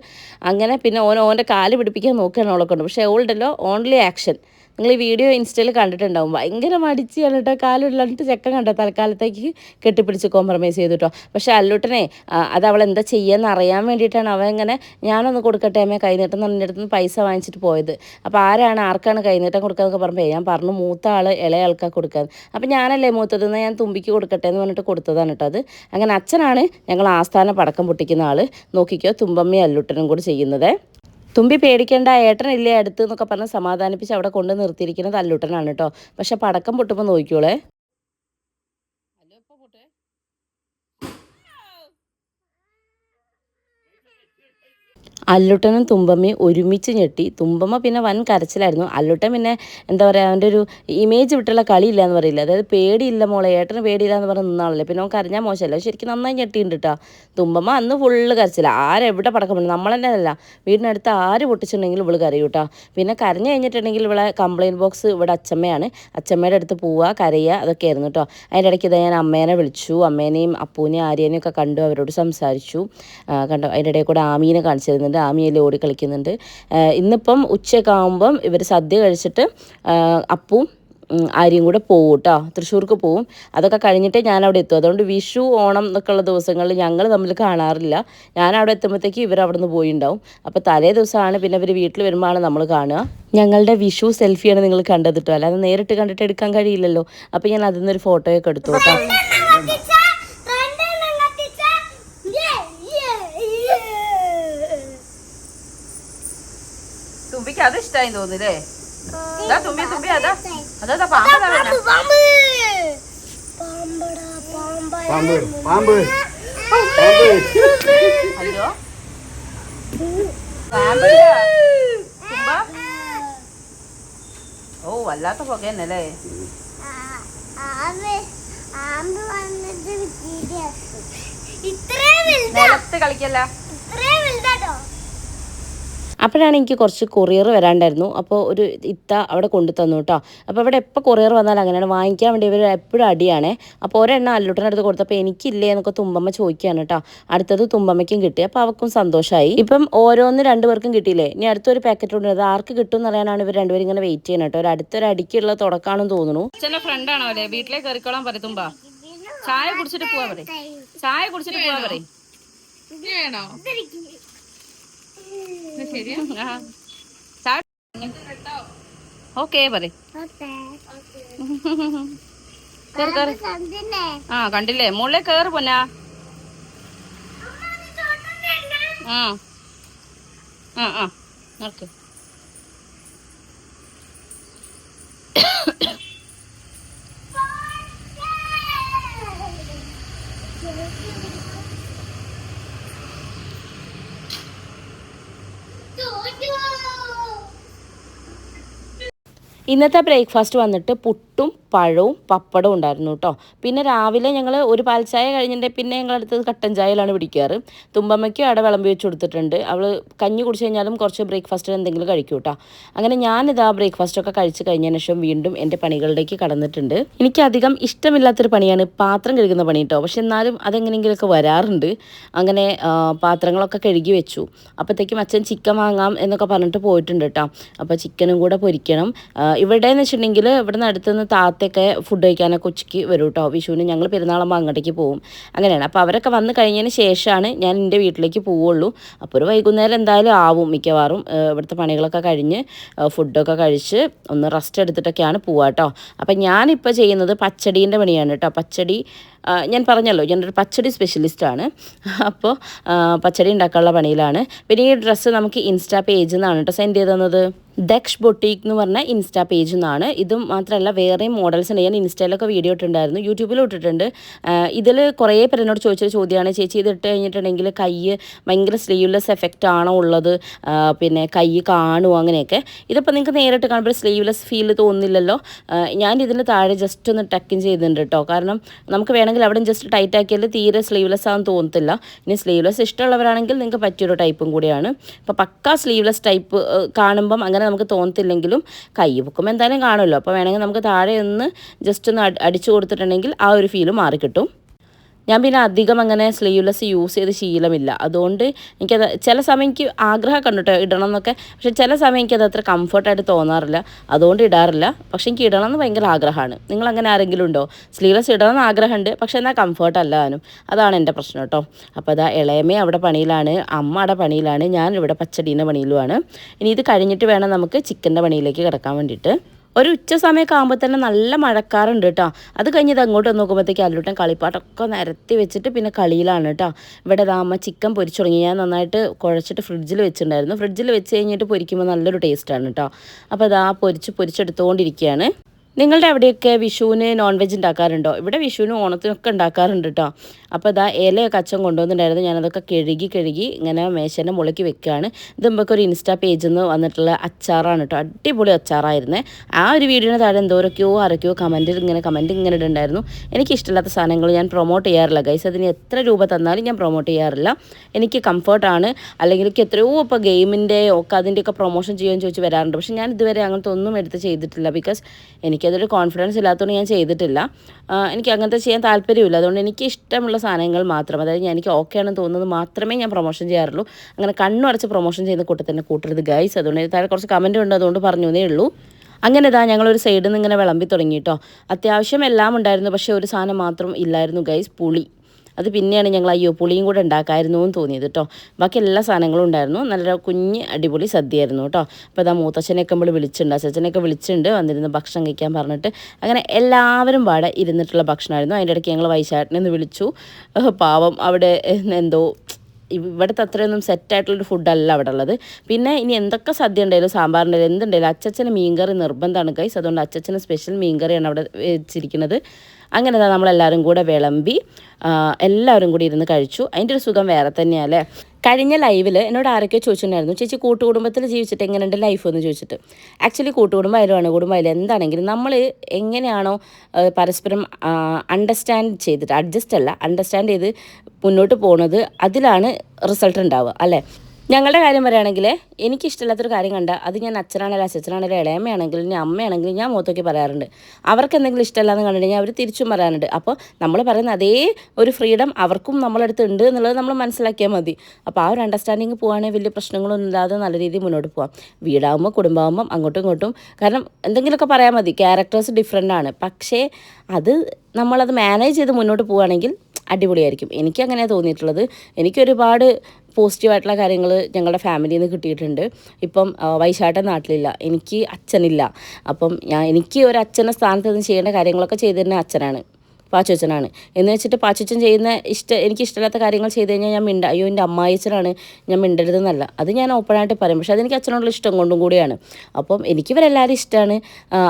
അങ്ങനെ പിന്നെ ഓൻ ഓന്റെ കാൽ പിടിപ്പിക്കാൻ നോക്കുകയാണ് അവളെ കൊണ്ട്. പക്ഷേ ഓളുണ്ടല്ലോ ഓൺലി ആക്ഷൻ നിങ്ങൾ ഈ വീഡിയോ ഇൻസ്റ്റയിൽ കണ്ടിട്ടുണ്ടാവും. ഭയങ്കര മടിച്ചാണ് കേട്ടോ. കാലുള്ളിട്ട് ചെക്കൻ കണ്ട? തൽക്കാലത്തേക്ക് കെട്ടിപ്പിടിച്ച് കോംപ്രമൈസ് ചെയ്തു കേട്ടോ പക്ഷേ അല്ലൂട്ടനെ അത് അവൾ എന്താ ചെയ്യുകയെന്ന് അറിയാൻ വേണ്ടിയിട്ടാണ് അവൻ ഇങ്ങനെ ഞാനൊന്ന് കൊടുക്കട്ടെ അമ്മേ കൈനീട്ടം എന്ന് നിന്ന് പൈസ വാങ്ങിച്ചിട്ട് പോയത്. അപ്പോൾ ആരാണ് ആർക്കാണ് കൈനീട്ടം കൊടുക്കാന്നൊക്കെ പറഞ്ഞപ്പോൾ ഞാൻ പറഞ്ഞു മൂത്ത ആൾ ഇളയ ആൾക്കാണ് കൊടുക്കാൻ. അപ്പോൾ ഞാനല്ലേ മൂത്തത്? ഞാൻ തുമ്പിക്ക് കൊടുക്കട്ടെ എന്ന് പറഞ്ഞിട്ട് കൊടുത്തതാണ് കേട്ടോ അത്. അങ്ങനെ അച്ഛനാണ് ഞങ്ങൾ ആസ്ഥാന പടക്കം പൊട്ടിക്കുന്ന ആൾ നോക്കിക്കോ തുമ്പമ്മയും അല്ലുട്ടനും കൂടി ചെയ്യുന്നത്. തുമ്പി പേടിക്കേണ്ട ഏട്ടനില്ലേ അടുത്ത് എന്നൊക്കെ പറഞ്ഞ് സമാധാനിപ്പിച്ച് അവിടെ കൊണ്ട് നിർത്തിയിരിക്കുന്നത് അല്ലുട്ടനാണ് കേട്ടോ. പക്ഷെ പടക്കം പൊട്ടുമ്പോൾ നോക്കിയോളെ അല്ലുട്ടനും തുമ്പമ്മയും ഒരുമിച്ച് ഞെട്ടി. തുമ്പമ്മ പിന്നെ വൻ കരച്ചിലായിരുന്നു. അല്ലുട്ടൻ പിന്നെ എന്താ പറയുക അവന്റെ ഒരു ഇമേജ് വിട്ടുള്ള കളിയില്ല എന്ന് പറയില്ല? അതായത് പേടിയില്ല മോളെ ഏട്ടന് പേടിയില്ല എന്ന് പറഞ്ഞ് നിന്നാളല്ലേ പിന്നെ അവൻ കരഞ്ഞാൽ മോശമല്ല? ശരിക്കും നന്നായി ഞെട്ടിയിട്ടുണ്ട് കേട്ടോ തുമ്പമ്മ അന്ന് ഫുള്ള് കരച്ചില്ല ആരെവിടെ പടക്കം നമ്മളെന്നെ അല്ല വീടിനടുത്ത് ആര് പൊട്ടിച്ചിട്ടുണ്ടെങ്കിലും ഇവൾ കരയും കേട്ടോ പിന്നെ കരഞ്ഞു കഴിഞ്ഞിട്ടുണ്ടെങ്കിൽ ഇവിടെ കംപ്ലയിന്റ് ബോക്സ് ഇവിടെ അച്ചമ്മയാണ്. അച്ചമ്മയുടെ അടുത്ത് പോവുക കരയുക അതൊക്കെ ആയിരുന്നു കേട്ടോ അതിന്റെ ഇടയ്ക്ക് ഇതാ ഞാൻ അമ്മേനെ വിളിച്ചു. അമ്മേനെയും അപ്പൂനെയും ആര്യനെയും ഒക്കെ കണ്ടു അവരോട് സംസാരിച്ചു. കണ്ടു. അതിന്റെ ഇടയിൽ കൂടെ ആമീനെ കാണിച്ചു തരുന്നുണ്ട് ഓടിക്കളിക്കുന്നുണ്ട് ഓടി കളിക്കുന്നുണ്ട് ഇന്നിപ്പം ഉച്ചയൊക്കെ ആകുമ്പം ഇവർ സദ്യ കഴിച്ചിട്ട് അപ്പും ആര്യം കൂടെ പോകും കേട്ടോ തൃശ്ശൂർക്ക് പോവും. അതൊക്കെ കഴിഞ്ഞിട്ടേ ഞാൻ അവിടെ എത്തും. അതുകൊണ്ട് വിഷു ഓണം എന്നൊക്കെ ഉള്ള ദിവസങ്ങളിൽ ഞങ്ങൾ തമ്മിൽ കാണാറില്ല. ഞാൻ അവിടെ എത്തുമ്പോഴത്തേക്ക് ഇവർ അവിടെ നിന്ന് പോയിണ്ടാവും. അപ്പോൾ തലേ ദിവസമാണ് പിന്നെ ഇവർ വീട്ടിൽ വരുമ്പോഴാണ് നമ്മൾ കാണുക. ഞങ്ങളുടെ വിഷു സെൽഫിയാണ് നിങ്ങൾ കണ്ടത് കേട്ടോ അല്ലാതെ നേരിട്ട് കണ്ടിട്ട് എടുക്കാൻ കഴിയില്ലല്ലോ. അപ്പോൾ ഞാൻ അതിൽ നിന്നൊരു ഫോട്ടോയൊക്കെ എടുത്തു കേട്ടോ തുമ്പിക്ക് അത് ഇഷ്ടമായി തോന്നുന്നില്ലേ? തുമ്പി തുമ്പി അതാ അതാ പാമ്പ് പാമ്പടാ പാമ്പ പാമ്പ് പാമ്പ്. പാമ്പ്. ഹലോ തുമ്പ. വല്ലാത്ത പുകയെന്നല്ലേ? നിലത്ത് അല്ലേ ആമ ആമ വന്നിട്ട് വിദ്യാഭ്യാസം ഇത്രയും വലുതാ നിലത്ത് കളിക്കല്ല ഇത്രയും വലുതാട്ടോ അപ്പോഴാണ് എനിക്ക് കുറച്ച് കൊറിയർ വരാണ്ടായിരുന്നു. അപ്പോൾ ഒരു ഇത്ത അവിടെ കൊണ്ടു തന്നു കേട്ടോ. അപ്പോൾ ഇവിടെ എപ്പോൾ കൊറിയർ വന്നാൽ അങ്ങനെയാണ്. വാങ്ങിക്കാൻ വേണ്ടി ഇവർ എപ്പോഴും അടിയാണേ. അപ്പോൾ ഒരെണ്ണം അല്ലൂട്ടന്റെ അടുത്ത് കൊടുത്തപ്പോൾ എനിക്കില്ലേ എന്നൊക്കെ തുമ്പമ്മ ചോദിക്കുകയാണ് കേട്ടോ. അടുത്തത് തുമ്പമ്മയ്ക്കും കിട്ടി. അപ്പോൾ അവക്കും സന്തോഷമായി ഇപ്പം ഓരോന്ന് രണ്ടുപേർക്കും കിട്ടിയില്ലേ? ഇനി അടുത്തൊരു പാക്കറ്റ് ഉണ്ട് അത് ആർക്ക് കിട്ടും എന്നറിയാനാണ് ഇവർ രണ്ടുപേരും ഇങ്ങനെ വെയിറ്റ് ചെയ്യുന്നത് കേട്ടോ. ഒരു അടുത്തൊരു അടിക്കുള്ള തുടക്കാണെന്ന് തോന്നുന്നു. അച്ഛന്റെ ഫ്രണ്ടാണോ അല്ലേ വീട്ടിലേക്ക് കയറിക്കോളാൻ പറയും തുമ്പ. ചായ കുടിച്ചിട്ട് പോവാ പറയും. ചായ കുടിച്ചിട്ട് പോവാ പറയും. ഓക്കെ പറയും. ആ കണ്ടില്ലേ? മുകളിലെ കേറ് പൊന്നാ. ആ. ആ ആ. ഇന്നത്തെ ബ്രേക്ക്ഫാസ്റ്റ് വന്നിട്ട് പുട്ടും പഴവും പപ്പടവും ഉണ്ടായിരുന്നു കേട്ടോ. പിന്നെ രാവിലെ ഞങ്ങൾ ഒരു പാൽ ചായ കഴിഞ്ഞിട്ട് പിന്നെ ഞങ്ങൾ അടുത്തത് കട്ടൻ ചായയിലാണ് പിടിക്കാറ്. തുമ്പമ്മയ്ക്കും അവിടെ വിളമ്പി വെച്ച് കൊടുത്തിട്ടുണ്ട്. അവൾ കഞ്ഞി കുടിച്ച് കഴിഞ്ഞാലും കുറച്ച് ബ്രേക്ക്ഫാസ്റ്റിൽ എന്തെങ്കിലും കഴിക്കും കേട്ടോ. അങ്ങനെ ഞാനിത് ആ ബ്രേക്ക്ഫാസ്റ്റൊക്കെ കഴിച്ച് കഴിഞ്ഞതിന് ശേഷം വീണ്ടും എന്റെ പണികളിലേക്ക് കടന്നിട്ടുണ്ട്. എനിക്ക് അധികം ഇഷ്ടമില്ലാത്തൊരു പണിയാണ് പാത്രം കഴുകുന്ന പണി കേട്ടോ. പക്ഷെ എന്നാലും അതെങ്ങനെയെങ്കിലുമൊക്കെ വരാറുണ്ട്. അങ്ങനെ പാത്രങ്ങളൊക്കെ കഴുകി വെച്ചു. അപ്പോഴത്തേക്കും അച്ഛൻ ചിക്കൻ വാങ്ങാം എന്നൊക്കെ പറഞ്ഞിട്ട് പോയിട്ടുണ്ട് കേട്ടോ. അപ്പോൾ ചിക്കനും കൂടെ പൊരിക്കണം. ഇവിടെ എന്ന് വെച്ചിട്ടുണ്ടെങ്കിൽ ഇവിടുന്ന് അടുത്തുനിന്ന് താത്തയൊക്കെ ഫുഡ് കഴിക്കാനൊക്കെ ഉച്ചയ്ക്ക് വരും കേട്ടോ വിഷുവിന് ഞങ്ങൾ പെരുന്നാളാകുമ്പോൾ അങ്ങോട്ടേക്ക് പോകും അങ്ങനെയാണ്. അപ്പോൾ അവരൊക്കെ വന്ന് കഴിഞ്ഞതിന് ശേഷമാണ് ഞാൻ എന്റെ വീട്ടിലേക്ക് പോവുള്ളൂ. അപ്പോൾ ഒരു വൈകുന്നേരം എന്തായാലും ആവും മിക്കവാറും. ഇവിടുത്തെ പണികളൊക്കെ കഴിഞ്ഞ് ഫുഡൊക്കെ കഴിച്ച് ഒന്ന് റെസ്റ്റ് എടുത്തിട്ടൊക്കെയാണ് പോവുക കേട്ടോ അപ്പം ഞാനിപ്പോൾ ചെയ്യുന്നത് പച്ചടീന്റെ പണിയാണ് കേട്ടോ പച്ചടി ഞാൻ പറഞ്ഞല്ലോ ഞാനൊരു പച്ചടി സ്പെഷ്യലിസ്റ്റാണ് അപ്പോൾ പച്ചടി ഉണ്ടാക്കാനുള്ള പണിയിലാണ്. പിന്നെ ഈ ഡ്രസ്സ് നമുക്ക് ഇൻസ്റ്റാ പേജിൽ നിന്നാണ് കേട്ടോ സെൻഡ് ചെയ്ത് തന്നത്. ദക്ഷ് ബൊട്ടീക്ക് എന്ന് പറഞ്ഞ ഇൻസ്റ്റാ പേജിൽ നിന്നാണ് ഇത് മാത്രമല്ല വേറെയും മോഡൽസ് ഉണ്ട്. ഞാൻ ഇൻസ്റ്റയിലൊക്കെ വീഡിയോ ഇട്ടിട്ടുണ്ടായിരുന്നു. യൂട്യൂബിലും ഇട്ടിട്ടുണ്ട്. ഇതിൽ കുറേ പേര് എന്നോട് ചോദിച്ചൊരു ചോദ്യമാണ്. ചേച്ചി ഇത് ഇട്ട് കഴിഞ്ഞിട്ടുണ്ടെങ്കിൽ കൈ ഭയങ്കര സ്ലീവ്ലെസ് എഫക്റ്റ് ആണോ ഉള്ളത്? പിന്നെ കൈ കാണുമോ അങ്ങനെയൊക്കെ. ഇതിപ്പോൾ നിങ്ങൾക്ക് നേരിട്ട് കാണുമ്പോൾ സ്ലീവ്ലെസ് ഫീൽ തോന്നുന്നില്ലല്ലോ ഞാൻ ഇതിന് താഴെ ജസ്റ്റ് ഒന്ന് ടക്കിൻ ചെയ്തിട്ടുണ്ട് കേട്ടോ കാരണം നമുക്ക് വേണമെങ്കിൽ അവിടെ ജസ്റ്റ് ടൈറ്റ് ആക്കിയാൽ തീരെ സ്ലീവ്ലെസ് ആണെന്ന് തോന്നത്തില്ല. ഇനി സ്ലീവ്ലെസ് ഇഷ്ടമുള്ളവരാണെങ്കിൽ നിങ്ങൾക്ക് പറ്റിയൊരു ടൈപ്പും കൂടിയാണ്. ഇപ്പോൾ പക്കാ സ്ലീവ്ലെസ് ടൈപ്പ് കാണുമ്പം അങ്ങനെ നമുക്ക് തോന്നത്തില്ലെങ്കിലും കൈ പൊക്കുമ്പോൾ എന്തായാലും കാണുമല്ലോ. അപ്പോൾ വേണമെങ്കിൽ നമുക്ക് താഴെ ഒന്ന് ജസ്റ്റ് ഒന്ന് അടി- അടിച്ചു കൊടുത്തിട്ടുണ്ടെങ്കിൽ ആ ഒരു ഫീൽ മാറിക്കിട്ടും. ഞാൻ പിന്നെ അധികം അങ്ങനെ സ്ലീവ്ലെസ് യൂസ് ചെയ്ത് ശീലമില്ല. അതുകൊണ്ട് എനിക്കത് ചില സമയം എനിക്ക് ആഗ്രഹം കണ്ടിട്ടോ ഇടണം എന്നൊക്കെ പക്ഷെ ചില സമയം എനിക്കത് അത്ര കംഫർട്ടായിട്ട് തോന്നാറില്ല. അതുകൊണ്ട് ഇടാറില്ല. പക്ഷെ എനിക്ക് ഇടണം എന്ന് ഭയങ്കര ആഗ്രഹമാണ്. നിങ്ങൾ അങ്ങനെ ആരെങ്കിലും ഉണ്ടോ? സ്ലീവ്ലെസ് ഇടണം എന്ന് ആഗ്രഹമുണ്ട്. പക്ഷെ എന്നാൽ കംഫർട്ട് അല്ല താനും. അതാണ് എന്റെ പ്രശ്നം കേട്ടോ അപ്പോൾ അതാ ഇളയമേ അവിടെ പണിയിലാണ്. അമ്മ അവിടെ പണിയിലാണ്. ഞാൻ ഇവിടെ പച്ചടീന്റെ പണിയിലുമാണ്. ഇനി ഇത് കഴിഞ്ഞിട്ട് വേണം നമുക്ക് ചിക്കന്റെ പണിയിലേക്ക് കിടക്കാൻ വേണ്ടിയിട്ട്. ഒരു ഉച്ച സമയമൊക്കെ ആകുമ്പോൾ തന്നെ നല്ല മഴക്കാറുണ്ട് കേട്ടോ അത് കഴിഞ്ഞത് അങ്ങോട്ട് നോക്കുമ്പോഴത്തേക്ക് അല്ലൂട്ടൻ കളിപ്പാട്ടൊക്കെ നിരത്തി വെച്ചിട്ട് പിന്നെ കളിയിലാണ് കേട്ടോ ഇവിടെ അമ്മ ചിക്കൻ പൊരിച്ചു തുടങ്ങി ഞാൻ നന്നായിട്ട് കുഴച്ചിട്ട് ഫ്രിഡ്ജിൽ വെച്ചിട്ടുണ്ടായിരുന്നു. ഫ്രിഡ്ജിൽ വെച്ച് കഴിഞ്ഞിട്ട് പൊരിക്കുമ്പോൾ നല്ലൊരു ടേസ്റ്റാണ് കേട്ടോ അപ്പോൾ അത് ആ പൊരിച്ച് പൊരിച്ചെടുത്തുകൊണ്ടിരിക്കുകയാണ് നിങ്ങളുടെ അവിടെയൊക്കെ വിഷുവിന് നോൺ വെജ് ഉണ്ടാക്കാറുണ്ടോ? ഇവിടെ വിഷുവിന് ഓണത്തിനൊക്കെ ഉണ്ടാക്കാറുണ്ട് കേട്ടോ അപ്പോൾ ഇതാ ഇലയൊക്കെ അച്ഛൻ കൊണ്ടുവന്നിട്ടുണ്ടായിരുന്നു. ഞാനതൊക്കെ കഴുകി കഴുകി ഇങ്ങനെ മേശേന്റെ മുളയ്ക്ക് വെക്കുകയാണ് ഇത് നമുക്ക് ഒരു ഇൻസ്റ്റാ പേജിൽ നിന്ന് വന്നിട്ടുള്ള അച്ചാറാണ് കേട്ടോ അടിപൊളി അച്ചാറായിരുന്നേ. ആ ഒരു വീഡിയോന് താഴെ എന്തോരൊക്കെയോ ആരൊക്കെയോ കമന്റിൽ ഇങ്ങനെ കമന്റ് ഇങ്ങനെ ഇടുണ്ടായിരുന്നു. എനിക്ക് ഇഷ്ടമില്ലാത്ത സാധനങ്ങൾ ഞാൻ പ്രൊമോട്ട് ചെയ്യാറില്ല. ഗൈസ് അതിന് എത്ര രൂപ തന്നാലും ഞാൻ പ്രൊമോട്ട് ചെയ്യാറില്ല. എനിക്ക് കംഫർട്ടാണ് അല്ലെങ്കിൽ എനിക്ക് എത്രയോ ഇപ്പോൾ ഗെയിമിന്റെ ഒക്കെ അതിന്റെയൊക്കെ പ്രൊമോഷൻ ചെയ്യുമെന്ന് ചോദിച്ച് വരാറുണ്ട്. പക്ഷേ ഞാൻ ഇതുവരെ അങ്ങനത്തെ ഒന്നും എടുത്ത് ചെയ്തിട്ടില്ല. ബിക്കോസ് എനിക്കതൊരു കോൺഫിഡൻസ് ഇല്ലാത്തതുകൊണ്ട് ഞാൻ ചെയ്തിട്ടില്ല. എനിക്ക് അങ്ങനത്തെ ചെയ്യാൻ താല്പര്യമില്ല. അതുകൊണ്ട് എനിക്ക് ഇഷ്ടമുള്ള സാധനങ്ങൾ മാത്രം അതായത് ഞാൻ എനിക്ക് ഓക്കെ ആണെന്ന് തോന്നുന്നത് മാത്രമേ ഞാൻ പ്രൊമോഷൻ ചെയ്യാറുള്ളൂ. അങ്ങനെ കണ്ണുടച്ച് പ്രൊമോഷൻ ചെയ്യുന്ന കൂട്ടത്തിൽ തന്നെ കൂട്ടരുത് ഗൈസ് അതുകൊണ്ട് താഴെ കുറച്ച് കമന്റ് ഉണ്ട് അതുകൊണ്ട് പറഞ്ഞു എന്നേ ഉള്ളൂ. അങ്ങനെ ഇതാ ഞങ്ങളൊരു സൈഡിൽ നിന്ന് ഇങ്ങനെ വിളമ്പി തുടങ്ങി കേട്ടോ അത്യാവശ്യം എല്ലാം ഉണ്ടായിരുന്നു പക്ഷേ ഒരു സാധനം മാത്രം ഇല്ലായിരുന്നു ഗൈസ് പുളി. അത് പിന്നെയാണ് ഞങ്ങൾ അയ്യോ പുളിയും കൂടെ ഉണ്ടാക്കായിരുന്നു എന്ന് തോന്നിയത് കേട്ടോ. ബാക്കി എല്ലാ സാധനങ്ങളും ഉണ്ടായിരുന്നു. നല്ല കുഞ്ഞ് അടിപൊളി സദ്യയായിരുന്നു കേട്ടോ. അപ്പോൾ അതാ മൂത്തച്ഛനെയൊക്കെ നമ്മൾ വിളിച്ചിട്ടുണ്ട്. അച്ഛനെയൊക്കെ വിളിച്ചിട്ടുണ്ട്. വന്നിരുന്ന് ഭക്ഷണം കഴിക്കാൻ പറഞ്ഞിട്ട് അങ്ങനെ എല്ലാവരും പാടെ ഇരുന്നിട്ടുള്ള ഭക്ഷണമായിരുന്നു. അതിന്റെ ഇടയ്ക്ക് ഞങ്ങൾ വൈശാട്ടിനെ ഒന്ന് വിളിച്ചു. പാവം അവിടെ എന്തോ ഇവിടുത്തെ അത്രയൊന്നും സെറ്റായിട്ടുള്ളൊരു ഫുഡല്ല അവിടെ ഉള്ളത്. പിന്നെ ഇനി എന്തൊക്കെ സദ്യ ഉണ്ടായാലും സാമ്പാറുണ്ടായാലും എന്തുണ്ടായാലും അച്ചച്ചന് മീൻകറി നിർബന്ധമാണ് കൈസ് അതുകൊണ്ട് അച്ചച്ചന് സ്പെഷ്യൽ മീൻകറിയാണ് അവിടെ വെച്ചിരിക്കുന്നത്. അങ്ങനെ നമ്മളെല്ലാവരും കൂടെ വിളമ്പി എല്ലാവരും കൂടി ഇരുന്ന് കഴിച്ചു. അതിന്റെ ഒരു സുഖം വേറെ തന്നെയല്ലേ? കഴിഞ്ഞ ലൈവിൽ എന്നോട് ആരൊക്കെ ചോദിച്ചിട്ടുണ്ടായിരുന്നു ചേച്ചി കൂട്ടുകുടുംബത്തിൽ ജീവിച്ചിട്ട് എങ്ങനെയുണ്ട് ലൈഫ് എന്ന് ചോദിച്ചിട്ട്. ആക്ച്വലി കൂട്ടുകുടുംബമായാലും അണുകുടുംബമായാലും എന്താണെങ്കിലും നമ്മൾ എങ്ങനെയാണോ പരസ്പരം അണ്ടർസ്റ്റാൻഡ് ചെയ്തിട്ട് അഡ്ജസ്റ്റ് അല്ല അണ്ടർസ്റ്റാൻഡ് ചെയ്ത് മുന്നോട്ട് പോകുന്നത് അതിലാണ് റിസൾട്ട് ഉണ്ടാവുക അല്ലേ? ഞങ്ങളുടെ കാര്യം പറയുകയാണെങ്കിൽ എനിക്ക് ഇഷ്ടമില്ലാത്തൊരു കാര്യം കണ്ട അത് ഞാൻ അച്ഛനാണെങ്കിലും അച്ഛനാണെങ്കിലും ഇളയമ്മയാണെങ്കിലും ഞാൻ അമ്മയാണെങ്കിലും ഞാൻ മുഖത്തൊക്കെ പറയാറുണ്ട്. അവർക്ക് എന്തെങ്കിലും ഇഷ്ടമില്ലാന്ന് കണ്ടിട്ടുണ്ടെങ്കിൽ അവർ തിരിച്ചും പറയാറുണ്ട്. അപ്പോൾ നമ്മൾ പറയുന്ന അതേ ഒരു ഫ്രീഡം അവർക്കും നമ്മളടുത്ത് ഉണ്ട് എന്നുള്ളത് നമ്മൾ മനസ്സിലാക്കിയാൽ മതി. അപ്പോൾ ആ ഒരു അണ്ടർസ്റ്റാൻഡിങ് പോവുകയാണെങ്കിൽ വലിയ പ്രശ്നങ്ങളൊന്നും ഇല്ലാതെ നല്ല രീതിയിൽ മുന്നോട്ട് പോകാം വീടാകുമ്പോൾ കുടുംബമാകുമ്പം അങ്ങോട്ടും ഇങ്ങോട്ടും കാരണം എന്തെങ്കിലുമൊക്കെ പറയാൻ മതി. ക്യാരക്ടേഴ്സ് ഡിഫറെന്റ് ആണ്. പക്ഷേ അത് നമ്മളത് മാനേജ് ചെയ്ത് മുന്നോട്ട് പോവുകയാണെങ്കിൽ അടിപൊളിയായിരിക്കും. എനിക്ക് അങ്ങനെ തോന്നിയിട്ടുള്ളത്. എനിക്ക് ഒരുപാട് പോസിറ്റീവായിട്ടുള്ള കാര്യങ്ങൾ ഞങ്ങളുടെ ഫാമിലിയിൽ നിന്ന് കിട്ടിയിട്ടുണ്ട്. ഇപ്പം വൈശാട്ടൻ നാട്ടിലില്ല. എനിക്ക് അച്ഛനില്ല. അപ്പം ഞാൻ എനിക്ക് ഒരു അച്ഛന്റെ സ്ഥാനത്ത് നിന്ന് ചെയ്യേണ്ട കാര്യങ്ങളൊക്കെ ചെയ്തു തരുന്ന അച്ഛനാണ്. പാച്ചുവച്ചനാണ് എന്ന് വെച്ചിട്ട് പാച്ചുവച്ചൻ ചെയ്യുന്ന ഇഷ്ട എനിക്ക് ഇഷ്ടമില്ലാത്ത കാര്യങ്ങൾ ചെയ്ത് കഴിഞ്ഞാൽ ഞാൻ മിണ്ട അയ്യോ എന്റെ അമ്മായിച്ചനാണ് ഞാൻ മിണ്ടരുതെന്നല്ല. അത് ഞാൻ ഓപ്പണായിട്ട് പറയും. പക്ഷേ അതെനിക്ക് അച്ഛനോടുള്ള ഇഷ്ടം കൊണ്ടും കൂടിയാണ്. അപ്പം എനിക്ക് ഇവരെല്ലാവരും ഇഷ്ടമാണ്.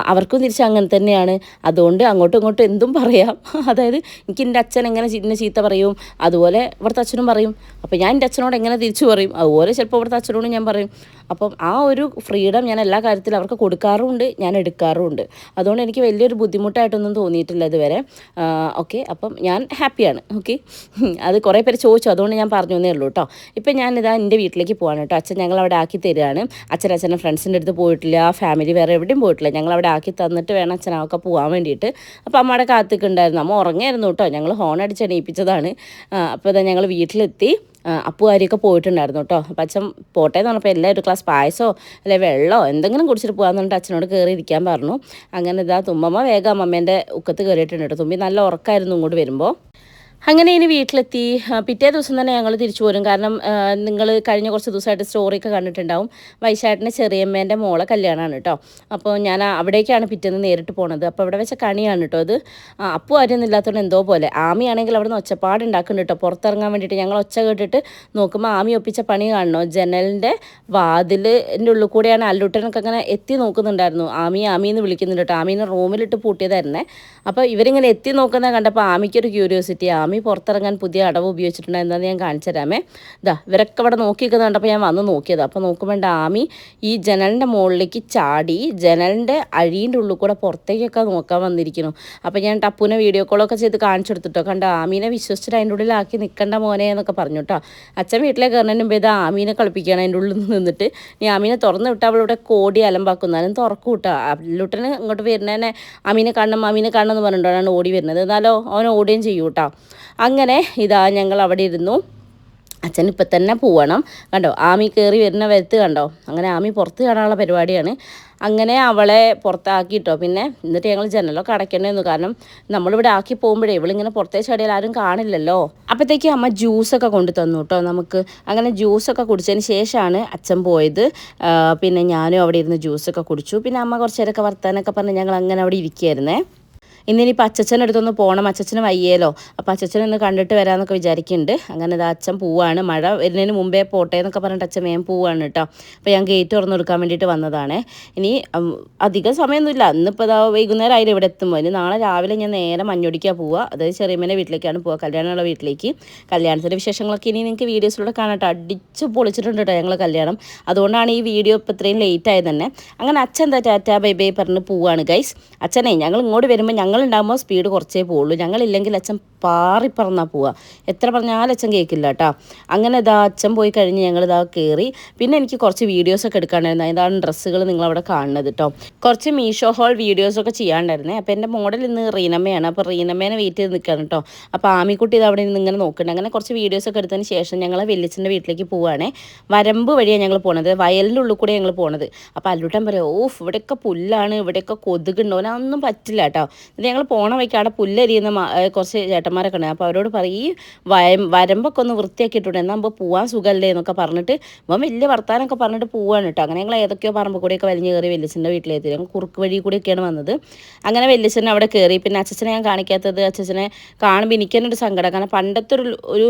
അവർക്കും തിരിച്ച് അങ്ങനെ തന്നെയാണ്. അതുകൊണ്ട് അങ്ങോട്ടും ഇങ്ങോട്ടും എന്തും പറയാം. അതായത് എനിക്ക് എന്റെ അച്ഛൻ എങ്ങനെ ഇന്ന ചീത്ത പറയും അതുപോലെ ഇവിടുത്തെ അച്ഛനും പറയും. അപ്പോൾ ഞാൻ എന്റെ അച്ഛനോട് എങ്ങനെ തിരിച്ചു പറയും അതുപോലെ ചിലപ്പോൾ ഇവിടുത്തെ അച്ഛനോട് ഞാൻ പറയും. അപ്പം ആ ഒരു ഫ്രീഡം ഞാൻ എല്ലാ കാര്യത്തിലും അവർക്ക് കൊടുക്കാറുമുണ്ട് ഞാൻ എടുക്കാറുമുണ്ട് അതുകൊണ്ട് എനിക്ക് വലിയൊരു ബുദ്ധിമുട്ടായിട്ടൊന്നും തോന്നിയിട്ടില്ല ഇതുവരെ. ഓക്കെ. അപ്പം ഞാൻ ഹാപ്പിയാണ്. ഓക്കെ. അത് കുറേ പേര് ചോദിച്ചു. അതുകൊണ്ട് ഞാൻ പറഞ്ഞു എന്നേ ഉള്ളൂ കേട്ടോ ഇപ്പം ഞാനിതാ എന്റെ വീട്ടിലേക്ക് പോവാണ് കേട്ടോ അച്ഛൻ ഞങ്ങൾ അവിടെ ആക്കി തരികയാണ് അച്ഛൻ അച്ഛന്റെ ഫ്രണ്ട്സിന്റെ അടുത്ത് പോയിട്ടില്ല. ഫാമിലി വേറെ എവിടെയും പോയിട്ടില്ല. ഞങ്ങൾ അവിടെ ആക്കി തന്നിട്ട് വേണം അച്ഛനൊക്കെ പോകാൻ വേണ്ടിയിട്ട്. അപ്പോൾ അമ്മയുടെ കാത്തിക്കുണ്ടായിരുന്നു അമ്മ ഉറങ്ങായിരുന്നു കേട്ടോ ഞങ്ങൾ ഹോൺ അടിച്ച് എണീപ്പിച്ചതാണ്. അപ്പോൾ ഇതാ ഞങ്ങൾ വീട്ടിലെത്തി. അപ്പു ആരിയൊക്കെ പോയിട്ടുണ്ടായിരുന്നു കേട്ടോ അപ്പം അച്ഛൻ പോട്ടെ എന്ന് പറഞ്ഞപ്പോൾ എല്ലാം ഒരു ഗ്ലാസ് പായസമോ അല്ലെ വെള്ളമോ എന്തെങ്കിലും കുടിച്ചിട്ട് പോകാമെന്ന് പറഞ്ഞിട്ട് അച്ഛനോട് കയറി ഇരിക്കാൻ പറഞ്ഞു. അങ്ങനെ ഇതാ തുമ്മമ്മ വേഗം അമ്മേന്റെ ഉക്കത്ത് കയറിയിട്ടുണ്ട് കേട്ടോ തുമ്പി നല്ല ഉറക്കമായിരുന്നു ഇങ്ങോട്ട് വരുമ്പോൾ അങ്ങനെ ഇനി വീട്ടിലെത്തി. പിറ്റേ ദിവസം തന്നെ ഞങ്ങൾ തിരിച്ചു പോരും കാരണം നിങ്ങൾ കഴിഞ്ഞ കുറച്ച് ദിവസമായിട്ട് സ്റ്റോറിയൊക്കെ കണ്ടിട്ടുണ്ടാവും. വൈശാട്ടിന്റെ ചെറിയമ്മേന്റെ മോളെ കല്യാണമാണ് കേട്ടോ അപ്പോൾ ഞാൻ അവിടേക്കാണ് പിറ്റേന്ന് നേരിട്ട് പോണത്. അപ്പോൾ അവിടെ വെച്ച കണിയാണ് കേട്ടോ അത്. അപ്പു ആരും ഇല്ലാത്തതുകൊണ്ട് എന്തോ പോലെ. ആമിയാണെങ്കിൽ അവിടെ നിന്ന് ഒച്ചപ്പാട് ഉണ്ടാക്കുന്നുണ്ട് കേട്ടോ പുറത്തിറങ്ങാൻ വേണ്ടിയിട്ട് ഞങ്ങൾ ഒച്ച കേട്ടിട്ട് നോക്കുമ്പോൾ ആമി ഒപ്പിച്ച പണി കാണണോ? ജനലിന്റെ വാതിലിന്റെ ഉള്ളിൽ കൂടെയാണ് അല്ലുട്ടനൊക്കെ അങ്ങനെ എത്തി നോക്കുന്നുണ്ടായിരുന്നു. ആമി ആമി എന്ന് വിളിക്കുന്നുണ്ട് കേട്ടോ ആമീനെ റൂമിലിട്ട് പൂട്ടിയതായിരുന്നേ. അപ്പോൾ ഇവരിങ്ങനെ എത്തി നോക്കുന്നത് കണ്ടപ്പോൾ ആമിക്കൊരു ക്യൂരിയോസിറ്റി ആമി പുറത്തിറങ്ങാൻ പുതിയ അടവ് ഉപയോഗിച്ചിട്ടുണ്ട് എന്താന്ന് ഞാൻ കാണിച്ചു തരാമേ. ഇതാ ഇവരൊക്കെ ഇവിടെ നോക്കിയൊക്കെ കണ്ടപ്പോൾ ഞാൻ വന്ന് നോക്കിയത്. അപ്പോൾ നോക്കുമ്പോൾ ആമി ഈ ജനലിന്റെ മുകളിലേക്ക് ചാടി ജനലിന്റെ അഴീന്റെ ഉള്ളിൽ കൂടെ പുറത്തേക്കൊക്കെ നോക്കാൻ വന്നിരിക്കുന്നു. അപ്പോൾ ഞാൻ ടപ്പൂനെ വീഡിയോ കോളൊക്കെ ചെയ്ത് കാണിച്ചു കൊടുത്തിട്ടോ കണ്ട ആമീനെ വിശ്വസിച്ചിട്ട് അതിന്റെ ഉള്ളിലാക്കി നിൽക്കേണ്ട മോനെ എന്നൊക്കെ പറഞ്ഞു കേട്ടോ അച്ഛൻ വീട്ടിലേക്ക് കയറുന്നതിന് മുമ്പ് ഇത് ആമീനെ കളിപ്പിക്കുകയാണ് അതിന്റെ ഉള്ളിൽ നിന്ന് നിന്നിട്ട്. നീ ആമീനെ തുറന്ന് വിട്ടാൽ അവളിവിടെ കോടി അലമ്പാക്കുന്നാലും തുറക്കും കേട്ടോ. അല്ലുട്ടന് ഇങ്ങോട്ട് വരുന്നതന്നെ ആമീനെ കാണണം ആമീനെ കാണണം എന്ന് പറഞ്ഞിട്ടാണ് ഓടി വരുന്നത്. എന്നാലോ അവൻ ഓടുകയും ചെയ്യും കേട്ടോ അങ്ങനെ ഇതാ ഞങ്ങൾ അവിടെ ഇരുന്നു. അച്ഛൻ ഇപ്പം തന്നെ പോവണം. കണ്ടോ ആമി കയറി വരുന്ന വരുത്ത് കണ്ടോ? അങ്ങനെ ആമി പുറത്ത് കാണാനുള്ള പരിപാടിയാണ്. അങ്ങനെ അവളെ പുറത്താക്കിയിട്ടോ. പിന്നെ എന്നിട്ട് ഞങ്ങൾ ജനലൊക്കെ അടയ്ക്കണമെന്ന് കാരണം നമ്മളിവിടെ ആക്കി പോകുമ്പോഴേ ഇവളിങ്ങനെ പുറത്തേ ചാടിയാൽ ആരും കാണില്ലല്ലോ. അപ്പോഴത്തേക്ക് അമ്മ ജ്യൂസൊക്കെ കൊണ്ടു തന്നു കേട്ടോ നമുക്ക്. അങ്ങനെ ജ്യൂസൊക്കെ കുടിച്ചതിന് ശേഷമാണ് അച്ഛൻ പോയത്. പിന്നെ ഞാനും അവിടെ ഇരുന്ന് ജ്യൂസൊക്കെ കുടിച്ചു. പിന്നെ അമ്മ കുറച്ചേരൊക്കെ വർത്താനൊക്കെ പറഞ്ഞ് ഞങ്ങൾ അങ്ങനെ അവിടെ ഇരിക്കുകയായിരുന്നേ. ഇന്നിനിപ്പോൾ അച്ഛച്ചന്റെ അടുത്തൊന്ന് പോകണം അച്ഛച്ചന് വയ്യേലോ. അപ്പോൾ അച്ഛച്ചനെ ഒന്ന് കണ്ടിട്ട് വരാമെന്നൊക്കെ വിചാരിക്കുന്നുണ്ട് അങ്ങനെ ഇത് അച്ഛൻ പോവാണ്. മഴ വരുന്നതിന് മുമ്പേ പോട്ടെ എന്നൊക്കെ പറഞ്ഞിട്ട് അച്ഛൻ വേഗം പോവാണ് കേട്ടോ അപ്പോൾ ഞാൻ ഗേറ്റ് തുറന്നു കൊടുക്കാൻ വേണ്ടിയിട്ട് വന്നതാണ്. ഇനി അധികം സമയമൊന്നുമില്ല ഇന്നിപ്പോൾ ഇതാ വൈകുന്നേരം ആയിരം ഇവിടെ എത്തുമ്പോൾ ഇനി നാളെ രാവിലെ ഞാൻ നേരെ മഞ്ഞൊടിക്കാൻ പോവുക അതായത് ചെറിയമ്മേന്റെ വീട്ടിലേക്കാണ് പോവുക കല്യാണമുള്ള വീട്ടിലേക്ക്. കല്യാണത്തിന്റെ വിശേഷങ്ങളൊക്കെ ഇനി നിങ്ങൾക്ക് വീഡിയോസിലൂടെ കാണാട്ടോ അടിച്ച് പൊളിച്ചിട്ടുണ്ട് കേട്ടോ ഞങ്ങൾ കല്യാണം. അതുകൊണ്ടാണ് ഈ വീഡിയോ ഇപ്പോൾ ഇത്രയും ലേറ്റ് ആയത് തന്നെ. അങ്ങനെ അച്ഛൻ എന്താ ടാറ്റാ ബൈ ബൈ പറഞ്ഞ് പോവാണ് ഗൈസ് അച്ഛനെ ഞങ്ങൾ ഇങ്ങോട്ട് വരുമ്പോൾ ഞങ്ങൾ ഉണ്ടാകുമ്പോൾ സ്പീഡ് കുറച്ചേ പോവുള്ളൂ. ഞങ്ങളില്ലെങ്കിൽ അച്ഛൻ പാറി പറന്നാ പോവുക എത്ര പറഞ്ഞാലും അച്ഛൻ കേൾക്കില്ല കേട്ടോ അങ്ങനെ ഇതാ അച്ഛൻ പോയി കഴിഞ്ഞ് ഞങ്ങൾ ഇതാ കയറി പിന്നെ എനിക്ക് കുറച്ച് വീഡിയോസൊക്കെ എടുക്കാണ്ടായിരുന്നു. അതാണ് ഡ്രസ്സുകൾ നിങ്ങളവിടെ കാണുന്നത് കേട്ടോ കുറച്ച് മീഷോ ഹോൾ വീഡിയോസൊക്കെ ചെയ്യാണ്ടായിരുന്നേ. അപ്പോൾ എന്റെ മോഡൽ ഇന്ന് റീനമ്മയാണ്. അപ്പോൾ റീനമ്മേനെ വെയിറ്റ് ചെയ്ത് നിൽക്കുകയാണ് കേട്ടോ അപ്പോൾ ആമിക്കുട്ടി ഇത് അവിടെ നിന്ന് ഇങ്ങനെ നോക്കുന്നുണ്ട് അങ്ങനെ കുറച്ച് വീഡിയോസൊക്കെ എടുത്തതിന് ശേഷം ഞങ്ങൾ വെല്ലിച്ചന്റെ വീട്ടിലേക്ക് പോവുകയാണേ വരമ്പ് വഴിയാണ് ഞങ്ങൾ പോണത്. വയലിന്റെ ഉള്ളിൽ കൂടെ ഞങ്ങൾ പോണത്. അപ്പോൾ അല്ലൂട്ടൻ പറയാം ഓഫ് ഇവിടെയൊക്കെ പുല്ലാണ്. ഇവിടെയൊക്കെ കൊതുകുണ്ടോ. അതൊന്നും പറ്റില്ല കേട്ടോ എന്നിട്ട് ഞങ്ങൾ പോണ വഴിക്ക് അവിടെ പുല്ലരിയുന്ന കുറച്ച് ചേട്ടൻ ചേട്ടന്മാരൊക്കെ ഉണ്ട് അപ്പോൾ അവരോട് പറയും ഈ വയ വരമ്പൊക്കെ ഒന്ന് വൃത്തിയാക്കിയിട്ടുണ്ട്. എന്നാൽ നമ്മൾ പോവാൻ സുഖമല്ലേ എന്നൊക്കെ പറഞ്ഞിട്ട് അപ്പം വലിയ വർത്താനൊക്കെ പറഞ്ഞിട്ട് പോവാണ് കേട്ടോ. അങ്ങനെ ഞങ്ങൾ ഏതൊക്കെയോ പറമ്പ് കൂടെയൊക്കെ വലിഞ്ഞ് കയറി വലിയച്ഛന്റെ വീട്ടിലെത്തി. ഞങ്ങൾ കുറുക്ക് വഴി കൂടെയൊക്കെയാണ് വന്നത്. അങ്ങനെ വെല്ലിച്ചൻ അവിടെ കയറി. പിന്നെ അച്ഛനെ ഞാൻ കാണിക്കാത്തത് അച്ഛനെ കാണുമ്പോൾ എനിക്ക് തന്നെ ഒരു സങ്കടം. കാരണം പണ്ടത്തെ ഒരു ഒരു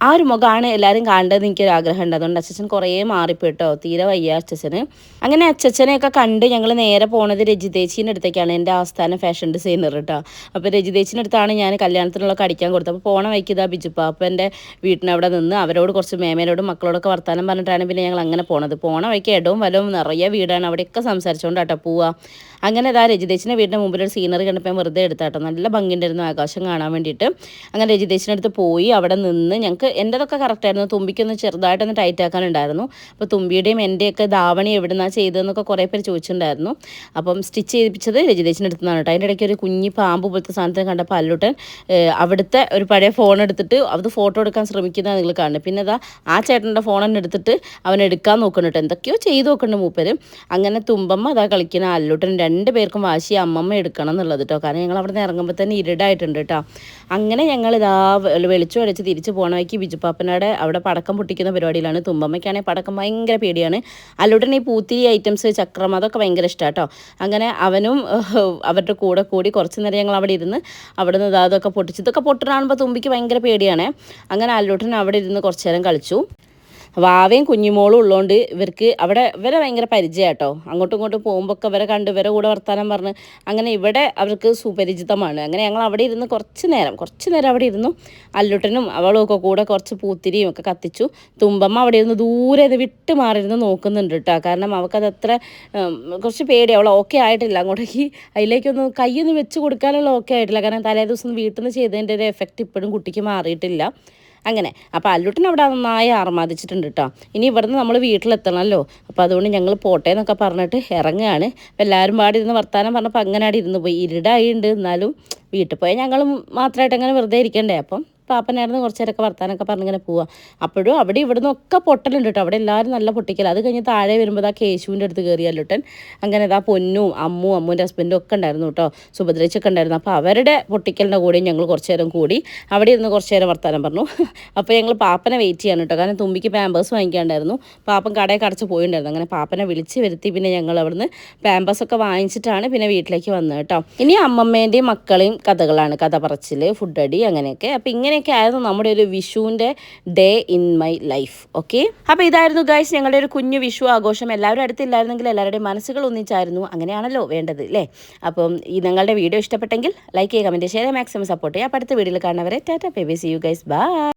ആ ഒരു മുഖമാണ് എല്ലാവരും കാണേണ്ടത് എനിക്കൊരു ആഗ്രഹം ഉണ്ട് അതുകൊണ്ട് അച്ഛൻ കുറേ മാറിപ്പോയിട്ടോ. തീരെ വയ്യ അച്ഛന് അങ്ങനെ അച്ഛനെയൊക്കെ കണ്ട് ഞങ്ങൾ നേരെ പോണത് രജിതേച്ചീന്റെ അടുത്തേക്കാണ്. എന്റെ ആസ്ഥാന ഫാഷൻ ഡിസൈനർ കേട്ടോ അപ്പോൾ രജിതേച്ചിന്റെ അടുത്താണ് ഞാൻ കല്യാണത്തിനുള്ള അടിക്കാൻ കൊടുത്തത്. അപ്പോൾ പോണ വഴിക്ക് ഇതാ ബിജുപ്പ അപ്പോൾ എന്റെ വീട്ടിനവിടെ നിന്ന് അവരോട് കുറച്ച് മേമേനോടും മക്കളോടൊക്കെ വർത്താനം പറഞ്ഞിട്ടാണ് പിന്നെ ഞങ്ങൾ അങ്ങനെ പോണത്. പോണ വയ്ക്ക് ഇടവും വലവും നിറയെ വീടാണ്. അവിടെയൊക്കെ സംസാരിച്ചുകൊണ്ട് കേട്ടോ പോവുക അങ്ങനെ ഇതാ രജിതേച്ചിന്റെ വീടിന്റെ മുമ്പിൽ ഒരു സീനറി കണ്ടപ്പോൾ ഞാൻ വെറുതെ എടുത്താട്ടോ. നല്ല ഭംഗിയുണ്ടായിരുന്നു ആകാശം കാണാൻ വേണ്ടിയിട്ട്. അങ്ങനെ രജിതേച്ചിന്റെ അടുത്ത് പോയി അവിടെ നിന്ന് ഞങ്ങൾക്ക് എന്റെതൊക്കെ കറക്റ്റായിരുന്നു തുമ്പിക്കൊന്ന് ചെറുതായിട്ടൊന്ന് ടൈറ്റ് ആക്കാനുണ്ടായിരുന്നു. അപ്പോൾ തുമ്പിയുടെയും എന്റെയൊക്കെ ധാവണി എവിടുന്നാണ് ചെയ്തതെന്നൊക്കെ കുറേ പേര് ചോദിച്ചിട്ടുണ്ടായിരുന്നു. അപ്പം സ്റ്റിച്ച് ചെയ്യിപ്പിച്ചത് രജിതേച്ചിന്റെ അടുത്ത് നിന്നാണ് കേട്ടോ അതിന്റെ ഇടയ്ക്ക് ഒരു കുഞ്ഞി പാമ്പ് പോലത്തെ സാധനത്തിന് കണ്ടപ്പോൾ അല്ലുട്ടൻ അവിടുത്തെ ഒരു പഴയ ഫോൺ എടുത്തിട്ട് അത് ഫോട്ടോ എടുക്കാൻ ശ്രമിക്കുന്നത് നിങ്ങൾ കാണുന്നത് പിന്നെ അതാ ആ ചേട്ടന്റെ ഫോൺ തന്നെ എടുത്തിട്ട് അവൻ എടുക്കാൻ കേട്ടോ എന്തൊക്കെയോ ചെയ്ത് നോക്കുന്നുണ്ട് മൂപ്പര്. അങ്ങനെ തുമ്പമ്മ അതാ കളിക്കുന്ന അല്ലുട്ടൻ രണ്ട് പേർക്കും വാശി അമ്മമ്മ എടുക്കണം എന്നുള്ളത് കേട്ടോ കാരണം ഞങ്ങൾ അവിടെ നിന്ന് ഇറങ്ങുമ്പോൾ തന്നെ ഇരുടായിട്ടുണ്ട് കേട്ടോ അങ്ങനെ ഞങ്ങൾ ഇതാ വെളിച്ചു അടിച്ച് തിരിച്ച് പോകണ വഴിക്ക് ബിജുപ്പാപ്പനയുടെ അവിടെ പടക്കം പൊട്ടിക്കുന്ന പരിപാടിയിലാണ്. തുമ്പമ്മയ്ക്കാണെങ്കിൽ പടക്കം ഭയങ്കര പേടിയാണ്. അല്ലുടനെ ഈ പൂത്തിരി ഐറ്റംസ് ചക്രം അതൊക്കെ ഭയങ്കര ഇഷ്ടമാണ് കേട്ടോ അങ്ങനെ അവനും അവരുടെ കൂടെ കൂടി കുറച്ച് നേരം ഞങ്ങൾ അവിടെ ഇരുന്ന് അവിടെ നിന്ന് അതൊക്കെ പൊട്ടിച്ച് ഇതൊക്കെ പൊട്ടണാകുമ്പോൾ തുമ്പിക്ക് ഭയങ്കര പേടിയാണ്. അങ്ങനെ അല്ലുട്ടൻ അവിടെ ഇരുന്ന് കുറച്ച് നേരം കളിച്ചു. വാവയും കുഞ്ഞുമോളും ഉള്ളതുകൊണ്ട് ഇവർക്ക് അവിടെ ഇവരെ ഭയങ്കര പരിചയം കേട്ടോ അങ്ങോട്ടും ഇങ്ങോട്ടും പോകുമ്പോൾ ഒക്കെ ഇവരെ കണ്ട് ഇവരെ കൂടെ വർത്താനം പറഞ്ഞ് അങ്ങനെ ഇവിടെ അവർക്ക് സുപരിചിതമാണ്. അങ്ങനെ ഞങ്ങൾ അവിടെ ഇരുന്ന് കുറച്ച് നേരം കുറച്ച് നേരം അവിടെ ഇരുന്നു. അല്ലുട്ടനും അവളും ഒക്കെ കൂടെ കുറച്ച് പൂത്തിരിയും ഒക്കെ കത്തിച്ചു. തുമ്പമ്മ അവിടെ ഇരുന്ന് ദൂരെ ഇത് വിട്ട് മാറിയിരുന്ന് നോക്കുന്നുണ്ട് കേട്ടോ. കാരണം അവൾക്കത് അത്ര കുറച്ച് പേടി. അവൾ ഓക്കെ ആയിട്ടില്ല. അങ്ങോട്ടേക്ക് അതിലേക്കൊന്നും കൈയൊന്നും വെച്ച് കൊടുക്കാനുള്ള ഓക്കെ ആയിട്ടില്ല. കാരണം തലേ ദിവസം വീട്ടിൽ നിന്ന് ചെയ്തതിന്റെ ഒരു എഫക്റ്റ് ഇപ്പോഴും കുട്ടിക്ക് മാറിയിട്ടില്ല. അങ്ങനെ. അപ്പോൾ അല്ലുട്ടൻ അവിടെ നന്നായി ആർമാദിച്ചിട്ടുണ്ട് കേട്ടോ ഇനി ഇവിടുന്ന് നമ്മൾ വീട്ടിലെത്തണമല്ലോ അപ്പോൾ അതുകൊണ്ട് ഞങ്ങൾ പോട്ടെ എന്നൊക്കെ പറഞ്ഞിട്ട് ഇറങ്ങുകയാണ് അപ്പോൾ എല്ലാവരും പാടി ഇരുന്ന് വർത്താനം പറഞ്ഞപ്പോൾ അങ്ങനെ അവിടെ ഇരുന്ന് പോയി. ഇരുടായിട്ടുണ്ട് എന്നാലും വീട്ടിൽ പോയാൽ ഞങ്ങൾ മാത്രമായിട്ട് അങ്ങനെ വെറുതെ ഇരിക്കണ്ടേ അപ്പം? പാപ്പനായിരുന്നു കുറച്ച് നേരമൊക്കെ വർത്താനൊക്കെ പറഞ്ഞിങ്ങനെ പോവുക അപ്പോഴും അവിടെ ഇവിടുന്ന് ഒക്കെ പൊട്ടലുണ്ട് കേട്ടോ അവിടെ എല്ലാവരും നല്ല പൊട്ടിക്കൽ അത് കഴിഞ്ഞ് താഴെ വരുമ്പോൾ ആ കേശുവിന്റെ അടുത്ത് കയറി അല്ലുട്ടൻ. അങ്ങനെ ഇതാ പൊന്നും അമ്മും അമ്മുവിന്റെ ഹസ്ബൻഡും ഒക്കെ ഉണ്ടായിരുന്നു കേട്ടോ സുഭദ്രച്ചൊക്കെ ഉണ്ടായിരുന്നു. അപ്പോൾ അവരുടെ പൊട്ടിക്കലിന്റെ കൂടെയും ഞങ്ങൾ കുറച്ച് നേരം കൂടി. അവിടെ ഇരുന്ന് കുറച്ച് നേരം വർത്താനം പറഞ്ഞു. അപ്പോൾ ഞങ്ങൾ പാപ്പനെ വെയിറ്റ് ചെയ്യാണ് കേട്ടോ കാരണം തുമ്പിക്ക് പാമ്പേഴ്സ് വാങ്ങിക്കാണ്ടായിരുന്നു. പാപ്പൻ കടയിൽ കടച്ച് പോയിട്ടുണ്ടായിരുന്നു അങ്ങനെ പാപ്പനെ വിളിച്ച് വരുത്തി പിന്നെ ഞങ്ങൾ അവിടുന്ന് പാമ്പേഴ്സ് ഒക്കെ വാങ്ങിച്ചിട്ടാണ് പിന്നെ വീട്ടിലേക്ക് വന്നത് കേട്ടോ ഇനി അമ്മമ്മേന്റെയും മക്കളെയും കഥകളാണ്. കഥ പറച്ചിൽ ഫുഡ് അടി അങ്ങനെയൊക്കെ. അപ്പോൾ ഇങ്ങനെയൊക്കെ ആയിരുന്നു നമ്മുടെ ഒരു വിഷുവിന്റെ day in my life okay അപ്പോൾ ഇതായിരുന്നു ഗൈസ് ഞങ്ങളുടെ ഒരു കുഞ്ഞു വിഷു ആഘോഷം. എല്ലാവരും അടുത്തില്ലായിരുന്നെങ്കിൽ എല്ലാവരുടെയും മനസ്സുകൾ ഒന്നിച്ചായിരുന്നു. അങ്ങനെയാണല്ലോ വേണ്ടത് അല്ലേ അപ്പം ഈ നിങ്ങളുടെ വീഡിയോ ഇഷ്ടപ്പെട്ടെങ്കിൽ ലൈക്ക് ചെയ്യുക കമന്റ് ഷെയർ മാക്സിമം സപ്പോർട്ട് ചെയ്യുക. അപ്പോൾ അടുത്ത വീഡിയോയിൽ കാണുന്നവരെ tata bye see you guys bye